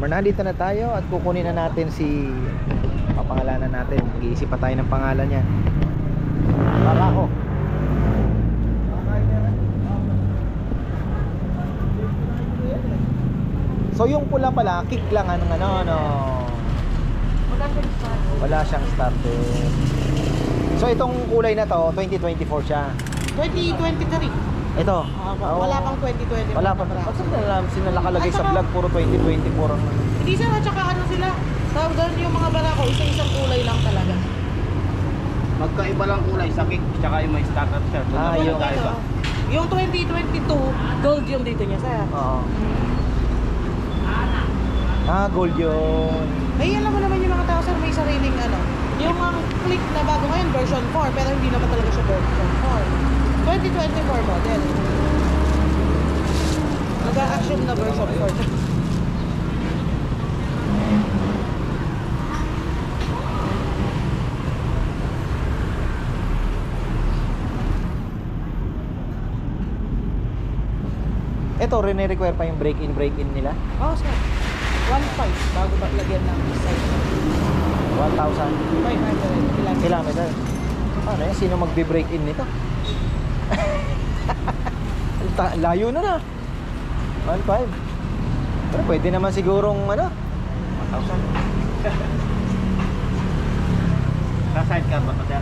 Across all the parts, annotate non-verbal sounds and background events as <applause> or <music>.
farmer. Nandito na tayo at kukunin na natin si papangalanan natin. Mag-iisip pa tayo ng pangalan niya. Barako. So yung pula pala, kick lang anong ano, ano. Wala siyang starter. So itong kulay na to, 2024 siya. 2023. Ito. Ah, wala pang 2020. Wala pa. Ba't saan na lang sila nakalagay At sa saka- vlog puro 2024 ang Hindi sir, at saka ano sila. Tawag doon yung mga barako, isa-isang kulay lang talaga. Magkaiba lang kulay sa cake, tsaka yung may starter siya. Doon Ah, naman yung- nagkaiba. Ito, yung 2022, gold yung dito niya sir. Oo. Ah, gold yun. May alam mo naman yung mga tao sir, may sariling ano. Yung ang click na bago ngayon, version 4, pero hindi naman talaga siya version 4. 2024 model. Nag-a-action na version 4. Ito, rin-require pa yung break-in, break-in nila. Oh, sir. 1.5 bago ba lagyan ng size. 1,000 500 kilometers. kilometer. Ano yan? Sino magbe-break-in nito? Ta- Layo na na. 1,500. Pero pwede naman sigurong ano? 1,000. Sa sidecar ba ito? sir?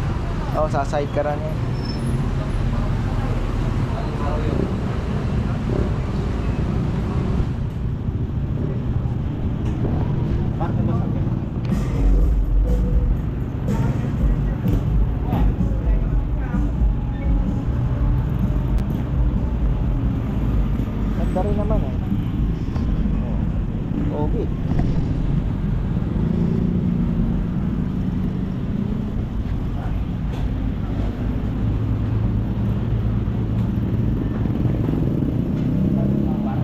Oo, sa sidecar niya. Bakit ba sa Ganda rin naman eh. Oh. Okay.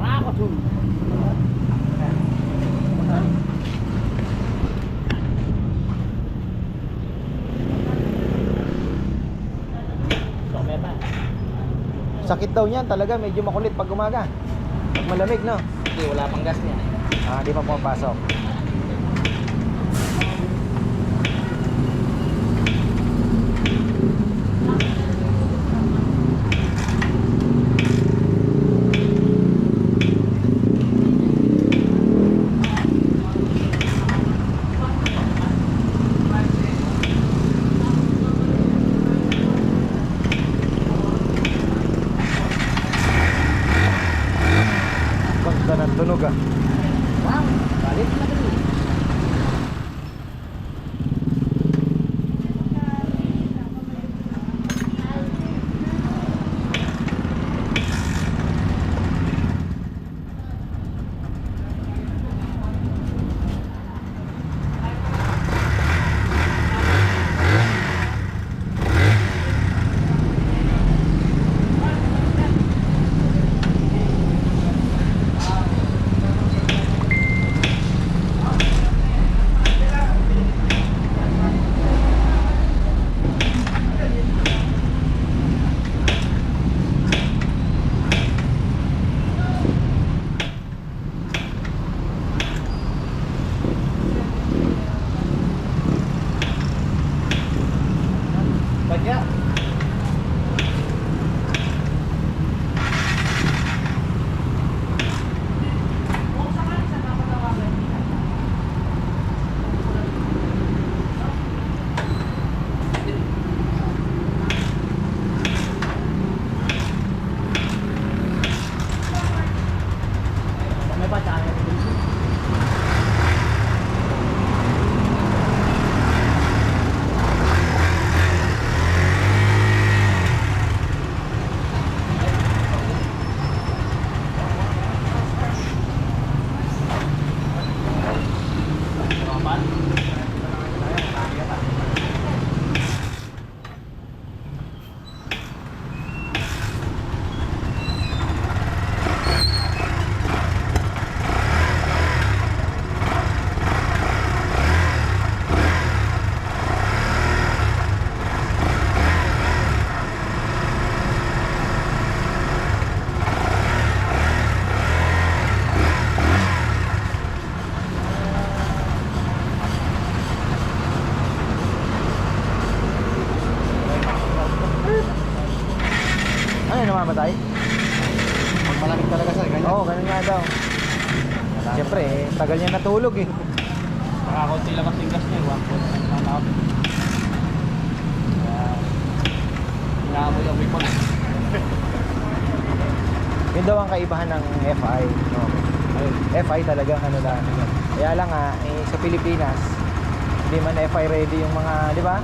Barako to. Sakit daw niyan talaga, medyo makulit pag umaga. Pag malamig, no? Hindi, wala pang gas niya. Ah, di pa pumapasok. Namamatay? Pag malamig talaga sir, ganyan. Oo, ganun nga daw. Siyempre, eh, tagal niya natulog eh. Nakakunti lang kasing gas niya, 1 point na lang. Kaya, inaamoy-amoy ko na. <laughs> Yun daw ang kaibahan ng FI. No? FI talagang ano lang. Kaya lang nga, eh, sa Pilipinas, hindi man FI ready yung mga, di ba?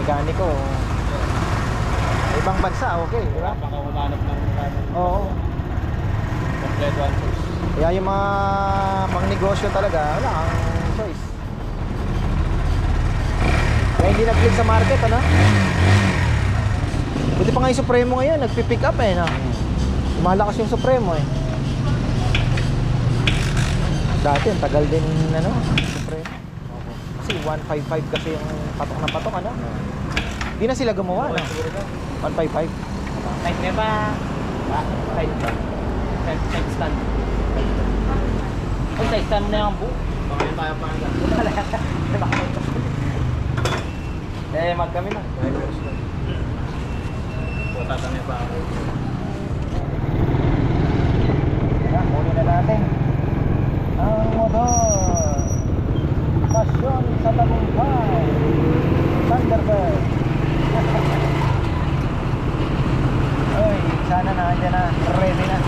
Mekaniko. Ibang bansa, okay, di ba? Baka umanap ng Oo. complete one. Kaya yung mga pang negosyo talaga, wala kang choice. Kaya hindi nag-click sa market, ano? Buti pa nga yung Supremo ngayon, nagpipick up eh, no? Malakas yung Supremo eh. Dati, ang tagal din, ano, Supremo. Kasi 155 kasi yung patok na patok, ano? Hindi na sila gumawa, no? 155. Type niya ba? Ah, type ba? Type, stand. Ang type stand na yung buo. Baka yung tayo pa <laughs> Eh, mag kami na. Tatanay pa ako. Na, na natin. Ang motor. Pasyon sa tagumpay. Thunderbird. <laughs> Uy, sana na andyan na. Ready na.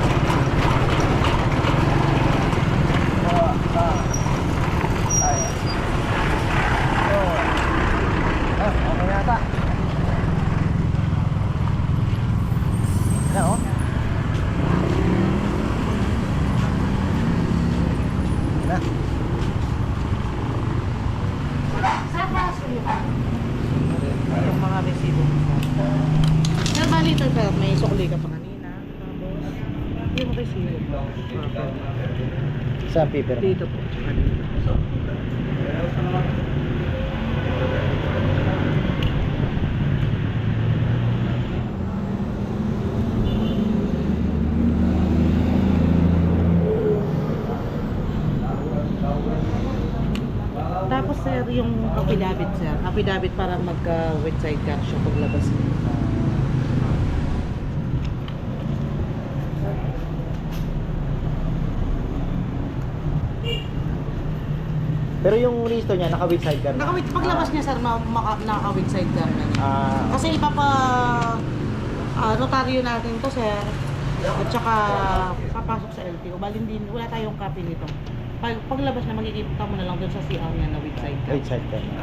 Dua, ah. Ay. Oh. Ah, okay yata. Na, oh. Na. Yung mga resibo. Sir, bali ito, sir. May sukli ka pa kanina. Tapos, yung resibo. Saan paper? Dito po. Tapos sir, yung affidavit sir. Affidavit para magka-wet side siya paglabas mo. Pero yung listo niya, naka-with sidecar na. Nakawit, paglabas niya sir, ma- maka, naka-wet side car na niya. Ah, Kasi ipapa ah, notaryo natin to sir. At saka papasok sa LTO. Bali hindi wala tayong copy nito. Pag, paglabas na magkikita mo na lang doon sa CR niya na with side car. with sidecar na.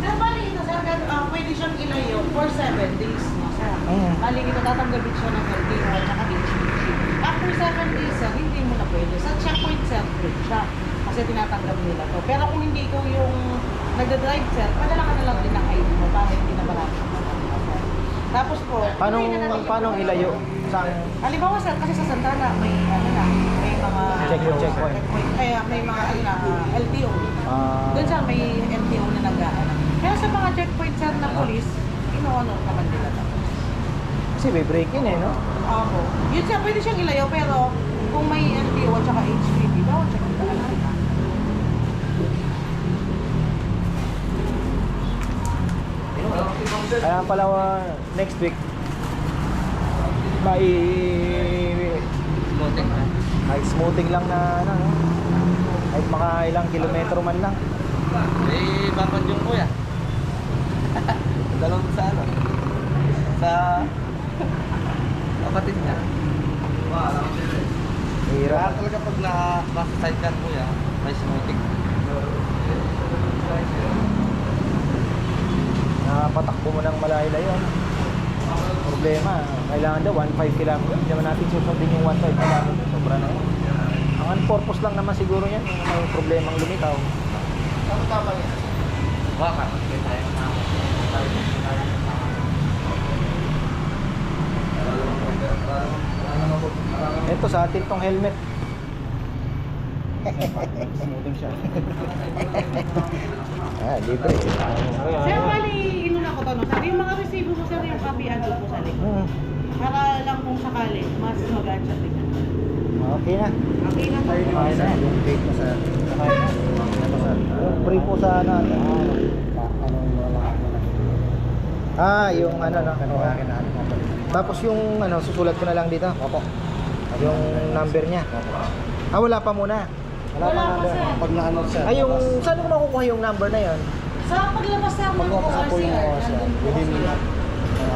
Sir, bali ito sir, gan- ah, pwede siyang ilayo for 7 days. No, sir. Mm. Bali ito tatanggapin siya ng LTO at saka HPG. After 7 days sir, hindi mo na pwede. Sa checkpoint sir, pwede siya. Kasi tinatanggap nila to. Pero kung hindi ko yung nagda-drive sir, padala ka na lang din ng ID mo para hindi na marami. Tapos po, Paano, tuloy na natin yung paano ilayo? Saan? Halimbawa sir, kasi sa Santana may ano na, mga Check- checkpoint. Kaya may mga ano na, ah, LTO. Ah, Doon sir may LTO na nag-aano. Pero sa mga checkpoint sir na police, ino-ano naman nila to. kasi may break in eh, no? Ako. Yun sir, pwede siyang ilayo pero kung may LTO at saka HPD, bawal siya magdaan. Kaya pala uh, next week, may. Ay smoothing lang na ano, no? Kahit mga ilang kilometro man lang. Eh, bakit yung kuya? <laughs> Dalawang sa ano? Sa kapatid niya. Hirap. Kaya talaga pag na nasa sidecar kuya, may smoothing. Napatakbo mo ng malayo-layo. ano? Problema, kailangan daw 1.5 km. Hindi naman natin susundin yung 1.5 km. Sobra na yun. Ang purpose lang naman siguro yan. Yung may problemang lumitaw. Baka. Ito sa atin tong helmet. Smoothing siya. ah, libre. Sir, bali, ko tanong, sir, yung mga resibo mo, sir, yung copy ano po sa likod. Hmm. Para lang kung sakali, mas magaan siya tingnan. Okay na. Okay na po. Okay na. Yung date mo sa... Yung free po sa ano. ano. Ano yung wala Ah, yung ano no. Na ano. Tapos yung ano, susulat ko na lang dito. Opo. Yung number niya. Ah, wala pa muna. Wala pa, sir. Pag na ano sir. Ay, yung, saan ko makukuha yung number na yon? Sa paglabas sa po yung ORCR. nandun po Within.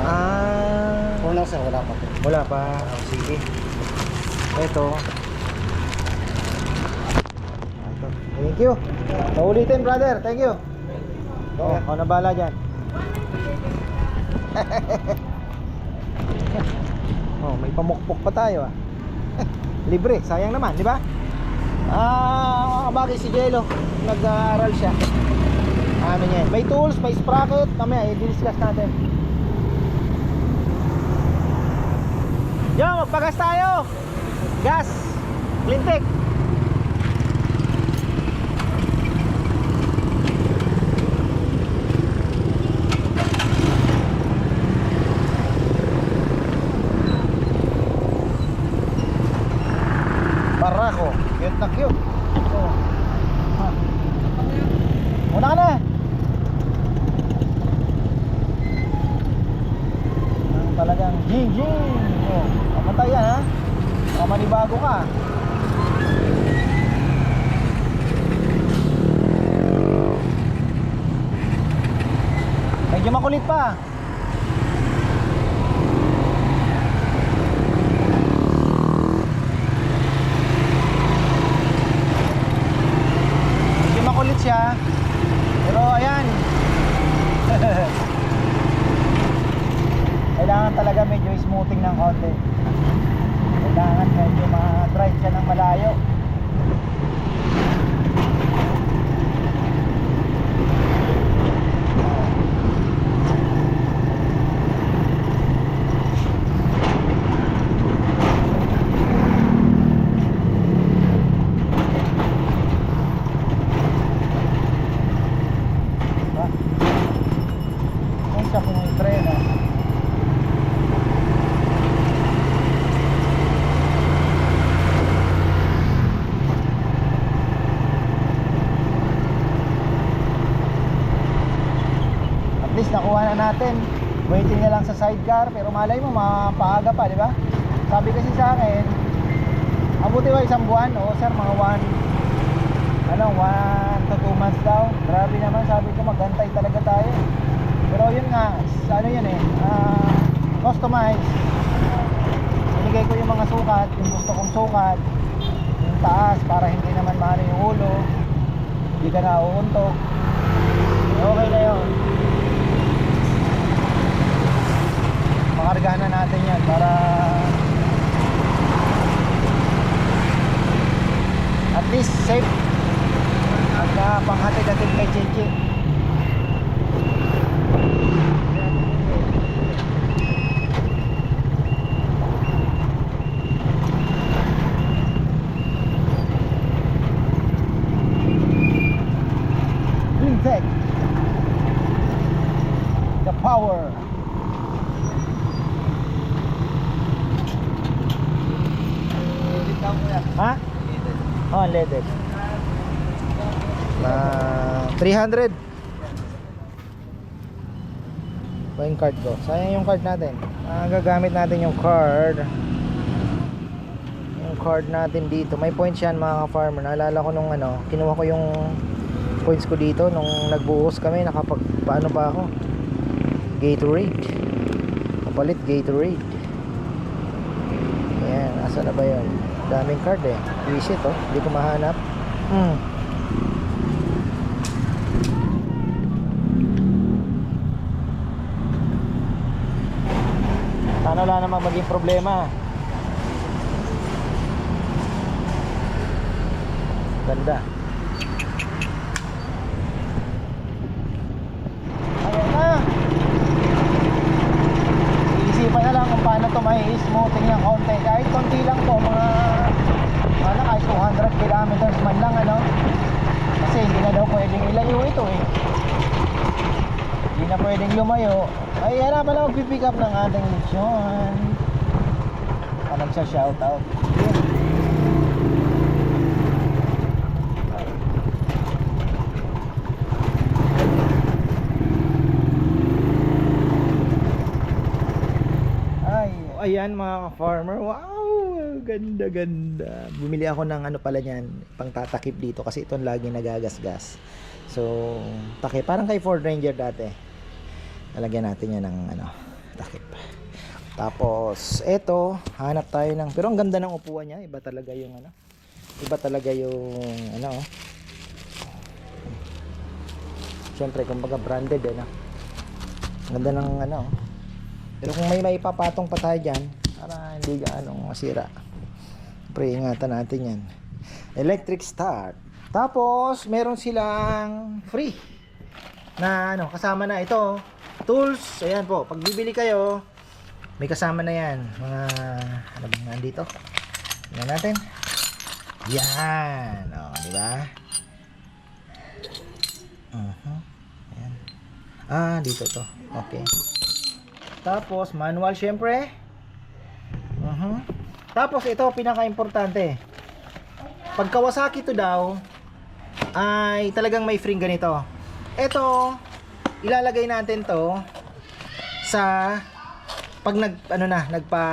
Ah, For now sir, wala pa po. wala pa. Oh, sige. Ito. Ito. Thank you. Paulitin, brother. Thank you. Oh, ako na bala dyan. <laughs> oh, may pamukpok pa tayo ah. <laughs> Libre, sayang naman, di ba? Ah, bagay si Jello. Nag-aaral siya. Ano niya? May tools, may sprocket. Mamaya, i-discuss natin. Yo, magpagas tayo. Gas. Lintik. Barako. Cute na cute. Oh. Ha. Una ka na. Ang jing jing. Oh, pamatay yan ha. Baka manibago ka. Medyo makulit pa. Medyo makulit siya. Pero ayan. Kailangan talaga ng konti. Kailangan medyo ma-drive siya ng malayo. Diba? Kung siya kung yung treno. At natin. Waiting na lang sa sidecar pero malay mo mapaaga pa, di ba? Sabi kasi sa akin, abuti ba isang buwan? Oo sir, mga one ano, 1 to 2 months daw. Grabe naman, sabi ko magantay talaga tayo. Pero yun nga, ano yun eh, ah, customized. Binigay ko yung mga sukat, yung gusto kong sukat, yung taas para hindi naman mahalo yung ulo, hindi ka na. Okay na yun. Makargahan na natin yan para at least safe. Pagka panghatid-hatid kay Chichi Cleantech The power Ha? Oh, leaded. Na 300. Ba yung card ko? Sayang yung card natin. Ah, gagamit natin yung card. Yung card natin dito. May points yan mga ka-farmer. Naalala ko nung ano, kinuha ko yung points ko dito nung nagbuhos kami. Nakapag, paano pa ako? Gatorade. Kapalit Gatorade. Ayan, asa na ba yun? Daming card eh. Visit oh. Hindi ko mahanap. Hmm. Sana wala namang maging problema. Ganda. Ayan na. Iisipan na lang kung paano to may smoothing ng konti. Kahit konti lang to, mga ano, kahit 200 kilometers man lang ano. Kasi hindi na daw pwedeng ilayo ito eh. Hindi na pwedeng lumayo. Ay, yan na magpipick up ng ating lechon. Ah, nagsha-shoutout. Yun. Ay, ayan mga farmer. Wow, ganda ganda. Bumili ako ng ano pala niyan, pang tatakip dito kasi ito lagi nagagasgas. So, takip parang kay Ford Ranger dati. Lalagyan natin yan ng ano, takip. Tapos, eto, hanap tayo ng, pero ang ganda ng upuan niya, iba talaga yung ano, iba talaga yung, ano, oh. Siyempre, kumbaga branded, eh? Ang ganda ng, ano, oh. Pero kung may maipapatong pa tayo dyan, para hindi gaano masira. Siyempre, ingatan natin yan. Electric start. Tapos, meron silang free na ano, kasama na ito. Tools, ayan po. Pag bibili kayo, may kasama na yan. Mga, ano bang nandito? Tingnan natin. Yan. O, di ba? Uh-huh. Ah, dito to. Okay. Tapos, manual syempre. Uh-huh. Tapos, ito, pinaka-importante. Pag Kawasaki to daw, ay talagang may free ganito. Ito, ilalagay natin to sa pag nag ano na nagpa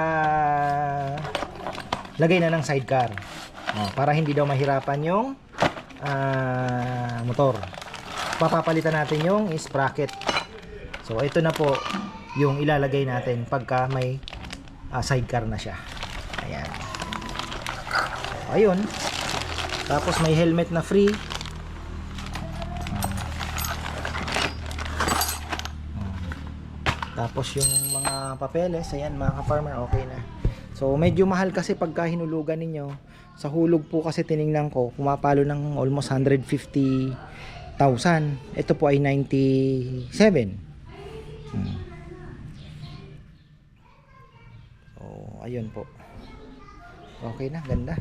lagay na ng sidecar. Oh, para hindi daw mahirapan yung ah, motor. Papapalitan natin yung sprocket. So ito na po yung ilalagay natin pagka may ah, sidecar na siya. Ayan. Ayun. Tapos may helmet na free. Tapos yung mga papeles, ayan mga ka-farmer, okay na. So medyo mahal kasi pagka hinulugan ninyo. Sa hulog po kasi tiningnan ko, pumapalo ng almost 150,000. Ito po ay 97. Hmm. So ayun po. Okay na, ganda.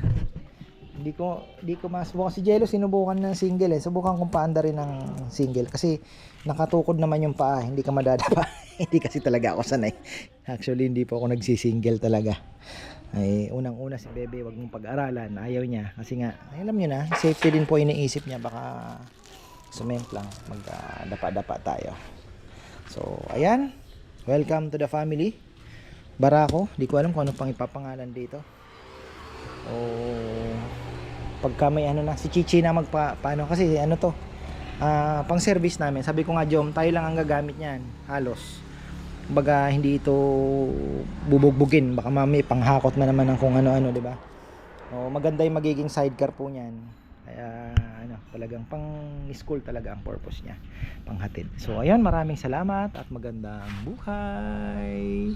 Hindi ko hindi ko masubukan si Jello sinubukan ng single eh. Subukan kong paanda rin ng single kasi nakatukod naman yung paa, hindi ka madadapa. <laughs> hindi kasi talaga ako sanay. Actually hindi po ako nagsisingle talaga. Ay unang-una si Bebe wag mong pag-aralan, ayaw niya kasi nga alam niyo na, safety din po iniisip niya baka cement lang magdapa-dapa tayo. So, ayan. Welcome to the family. Barako, di ko alam kung ano pang ipapangalan dito. O pagka may ano na si Chichi na magpa paano kasi ano to ah, pang service namin sabi ko nga Jom tayo lang ang gagamit niyan halos. Baga hindi ito bubugbugin baka mami panghakot na naman ng kung ano-ano di ba? O maganda yung magiging sidecar po niyan. Kaya ano talagang pang school talaga ang purpose niya panghatid so ayun maraming salamat at magandang buhay